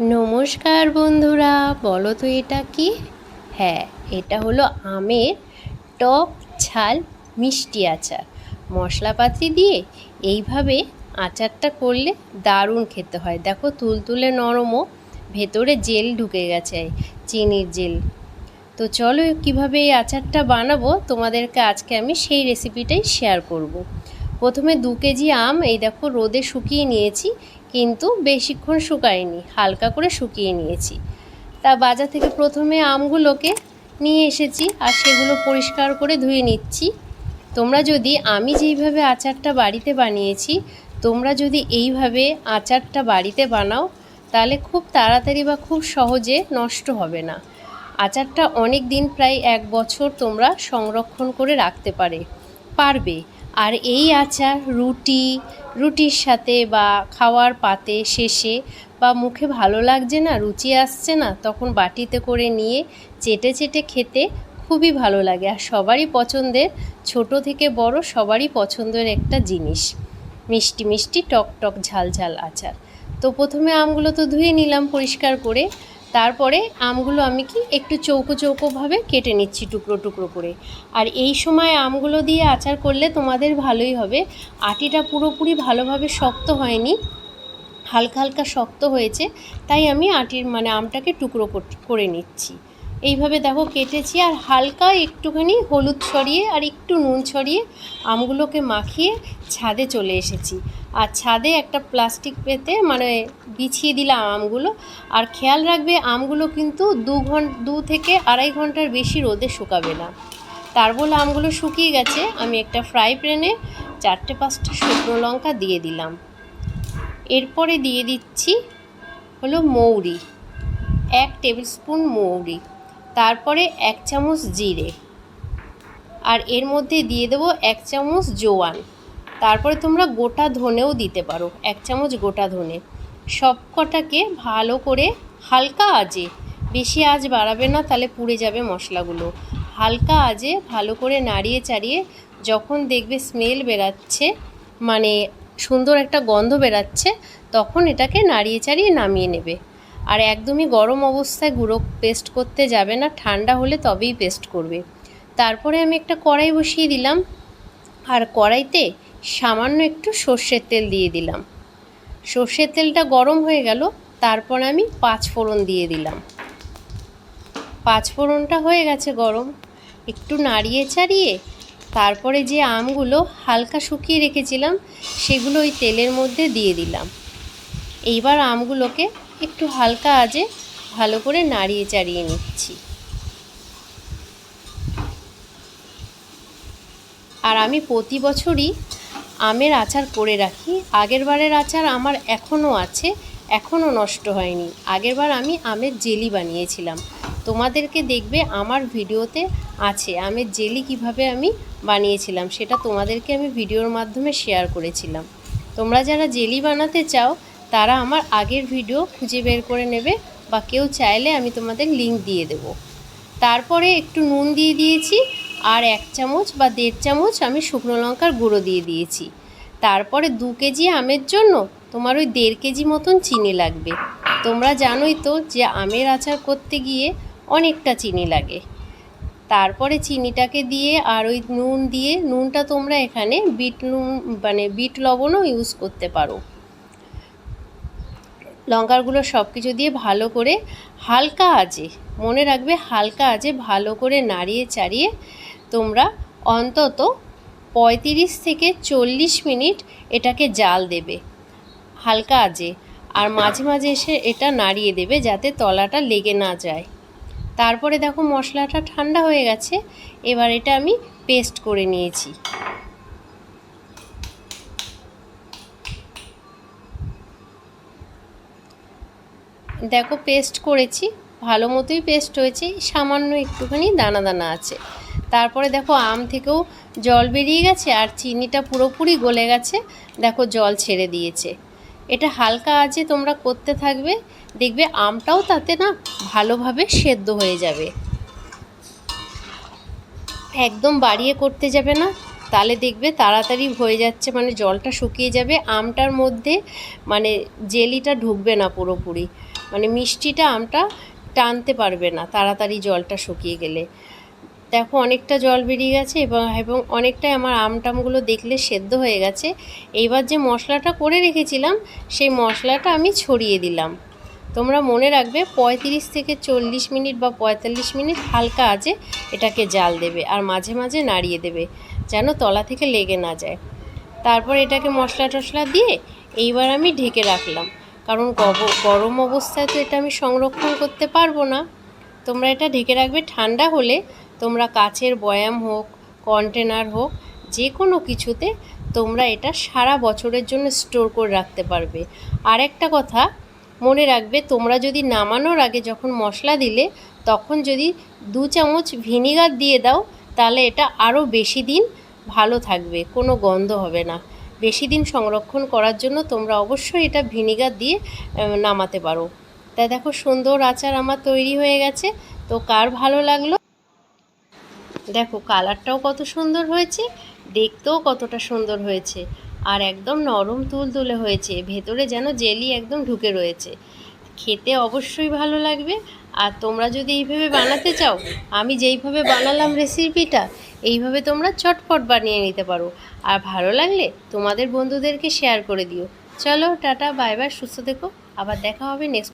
নমস্কার বন্ধুরা, বলো তো এটা কি? হ্যাঁ এটা হলো আমের টক ঝাল মিষ্টি আচার। মশলাপাতি দিয়ে এইভাবে আচারটা করলে দারুণ খেতে হয়। দেখো, তুলতুলে নরমও, ভেতরে জেল ঢুকে গেছে চিনির জেল। তো চলো, কীভাবে এই আচারটা বানাবো তোমাদেরকে আজকে আমি সেই রেসিপিটাই শেয়ার করব। প্রথমে দু কেজি আম, এই দেখো, রোদে শুকিয়ে নিয়েছি। কিন্তু বেশিক্ষণ শুকায়নি, হালকা করে শুকিয়ে নিয়েছি। তা বাজার থেকে প্রথমে আমগুলোকে নিয়ে এসেছি আর সেগুলো পরিষ্কার করে ধুয়ে নিচ্ছি। তোমরা যদি আমি যেইভাবে আচারটা বাড়িতে বানিয়েছি, তোমরা যদি এইভাবে আচারটা বাড়িতে বানাও, তাহলে খুব তাড়াতাড়ি বা খুব সহজে নষ্ট হবে না। আচারটা অনেক দিন প্রায় এক বছর তোমরা সংরক্ষণ করে রাখতে পারে, পারবে। আর এই আচার, রুটি রুটির সাথে বা খাওয়ার পাতে শেষে বা মুখে ভালো লাগছে না, রুচি আসছে না, তখন বাটিতে করে নিয়ে চেটে চেটে খেতে খুবই ভালো লাগে। আর সবারই পছন্দের, ছোট থেকে বড় সবারই পছন্দের একটা জিনিস। মিষ্টি মিষ্টি টক টক ঝাল ঝাল আচার। তো প্রথমে আমগুলো তো ধুয়ে নিলাম পরিষ্কার করে। তারপরে আমগুলো আমি কি একটু চৌকো চৌকোভাবে কেটে নিচ্ছি টুকরো টুকরো করে। আর এই সময় আমগুলো দিয়ে আচার করলে তোমাদের ভালোই হবে। আটিটা পুরোপুরি ভালোভাবে শক্ত হয়নি, হালকা হালকা শক্ত হয়েছে, তাই আমি আটির মানে আমটাকে টুকরো করে নিচ্ছি। এইভাবে দেখো কেটেছি আর হালকা একটুখানি হলুদ ছড়িয়ে আর একটু নুন ছড়িয়ে আমগুলোকে মাখিয়ে ছাদে চলে এসেছি। আর ছাদে একটা প্লাস্টিক পেতে মানে বিছিয়ে দিলাম আমগুলো। আর খেয়াল রাখবে, আমগুলো কিন্তু দু ঘণ্টা দু থেকে আড়াই ঘণ্টার বেশি রোদে শুকাবে না। তার বলে আমগুলো শুকিয়ে গেছে, আমি একটা ফ্রাই প্যানে চারটে পাঁচটা শুকনো লঙ্কা দিয়ে দিলাম। এরপরে দিয়ে দিচ্ছি হলো মৌরি, এক টেবিল স্পুন মৌরি, তারপরে এক চামচ জিরে। আর এর মধ্যে দিয়ে দেবো এক চামচ জোয়ান। তারপরে তোমরা গোটা ধনেও দিতে পারো, এক চামচ গোটা ধনে। সব কটাকে ভালো করে হালকা আজে বেশি আজ বাড়াবে না, তাহলে পুড়ে যাবে মশলাগুলো। হালকা আজে ভালো করে নাড়িয়ে চাড়িয়ে যখন দেখবে স্মেল বেরাচ্ছে মানে সুন্দর একটা গন্ধ বেরাচ্ছে তখন এটাকে নাড়িয়ে চাড়িয়ে নামিয়ে নেবে। আর একদমই গরম অবস্থায় গুঁড়ো পেস্ট করতে যাবে না, ঠান্ডা হলে তবেই পেস্ট করবে। তারপরে আমি একটা কড়াই বসিয়ে দিলাম। আর কড়াইতে সামান্য একটু সর্ষের তেল দিয়ে দিলাম। সর্ষের তেলটা গরম হয়ে গেল, তারপর আমি পাঁচ ফোড়ন দিয়ে দিলাম। পাঁচ ফোড়নটা হয়ে গেছে গরম। একটু নাড়িয়ে চাড়িয়ে তারপরে যে আমগুলো হালকা শুকিয়ে রেখেছিলাম, সেগুলো ওই তেলের মধ্যে দিয়ে দিলাম। এইবার আমগুলোকে একটু হালকা আজে ভালো করে নাড়িয়ে চাড়িয়ে নিচ্ছি। আর আমি প্রতি বছরই আমের আচার করে রাখি। আগের বারের আচার আমার এখনও আছে, এখনও নষ্ট হয়নি। আগেরবার আমি আমের জেলি বানিয়েছিলাম। তোমাদেরকে দেখবে আমার ভিডিওতে আছে আমের জেলি কীভাবে আমি বানিয়েছিলাম, সেটা তোমাদেরকে আমি ভিডিওর মাধ্যমে শেয়ার করেছিলাম। তোমরা যারা জেলি বানাতে চাও, তারা আমার আগের ভিডিও খুঁজে বের করে নেবে বা কেউ চাইলে আমি তোমাদের লিঙ্ক দিয়ে দেব। তারপরে একটু নুন দিয়ে দিয়েছি আর এক চামচ বা দেড় চামচ আমি শুকনো লঙ্কার গুঁড়ো দিয়ে দিয়েছি। তারপরে দু কেজি আমের জন্য তোমার ওই দেড় কেজি মতন চিনি লাগবে। তোমরা জানোই তো যে আমের আচার করতে গিয়ে অনেকটা চিনি লাগে। তারপরে চিনিটাকে দিয়ে আর ওই নুন দিয়ে, নুনটা তোমরা এখানে বিট নুন মানে বিট লবণও ইউজ করতে পারো। লঙ্কারগুলো সব কিছু দিয়ে ভালো করে হালকা আজে মনে রাখবে হালকা আজে ভালো করে নাড়িয়ে চাড়িয়ে তোমরা অন্তত পঁয়ত্রিশ থেকে চল্লিশ মিনিট এটাকে জাল দেবে হালকা আজে আর মাঝে মাঝে এসে এটা নাড়িয়ে দেবে যাতে তলাটা লেগে না যায়। তারপরে দেখো মশলাটা ঠান্ডা হয়ে গেছে, এবার এটা আমি পেস্ট করে নিয়েছি। দেখো পেস্ট করেছি, ভালো মতোই পেস্ট হয়েছে, সামান্য একটুখানি দানা দানা আছে। তারপরে দেখো, আম থেকেও জল বেরিয়ে গেছে আর চিনিটা পুরোপুরি গলে গেছে, দেখো, জল ছেড়ে দিয়েছে। এটা হালকা আছে তোমরা করতে থাকবে, দেখবে আমটাও তাতে না ভালোভাবে সেদ্ধ হয়ে যাবে। একদম বাড়িয়ে করতে যাবে না, তাহলে দেখবে তাড়াতাড়ি হয়ে যাচ্ছে মানে জলটা শুকিয়ে যাবে, আমটার মধ্যে মানে জেলিটা ঢুকবে না পুরোপুরি। মানে মিষ্টিটা আমটা টানতে পারবে না, তাড়াতাড়ি জলটা শুকিয়ে গেলে। দেখো, অনেকটা জল বেরিয়ে গেছে এবং এবং অনেকটাই আমার আমটামগুলো দেখলে সেদ্ধ হয়ে গেছে। এইবার যে মশলাটা করে রেখেছিলাম, সেই মশলাটা আমি ছড়িয়ে দিলাম। তোমরা মনে রাখবে, পঁয়ত্রিশ থেকে চল্লিশ মিনিট বা পঁয়তাল্লিশ মিনিট হালকা আঁচে এটাকে জাল দেবে আর মাঝে মাঝে নাড়িয়ে দেবে, যেন তলা থেকে লেগে না যায়। তারপর এটাকে মশলা টশলা দিয়ে এইবার আমি ঢেকে রাখলাম। কারণ গরম অবস্থায় তো এটা আমি সংরক্ষণ করতে পারব না। তোমরা এটা ঢেকে রাখবে ঠান্ডা হলে। তোমরা কাচের বয়াম হোক, কন্টেনার হোক যে কোনো কিছুতে তোমরা এটা সারা বছরের জন্য স্টোর করে রাখতে পারবে। আর একটা কথা, মনে রাখবে তোমরা যদি নামানোর আগে যখন মশলা দিলে, তখন যদি দু চামচ ভিনিগার দিয়ে দাও, তাহলে এটা আরও বেশি দিন ভালো থাকবে, কোনো গন্ধ হবে না। বেশি দিন সংরক্ষণ করার জন্য তোমরা অবশ্যই এটা ভিনিগার দিয়ে নামাতে পারো। তা দেখো সুন্দর আচার আমার তৈরি হয়ে গেছে, তো কার ভালো লাগল? দেখো কালারটাও কত সুন্দর হয়েছে, দেখতেও কতটা সুন্দর হয়েছে, আর একদম নরম তুলতুলে হয়েছে, ভেতরে যেন জেলি একদম ঢুকে রয়েছে। খেতে অবশ্যই ভালো লাগবে, আর তোমরা যদি এইভাবে বানাতে চাও, আমি যেইভাবে বানালাম রেসিপিটা এইভাবে তোমরা চটপট বানিয়ে নিতে পারো। আর ভালো লাগলে তোমাদের বন্ধুদেরকে শেয়ার করে দিও। চলো, টাটা বাই বাই সুস্থ থেকো। আবার দেখা হবে নেক্সট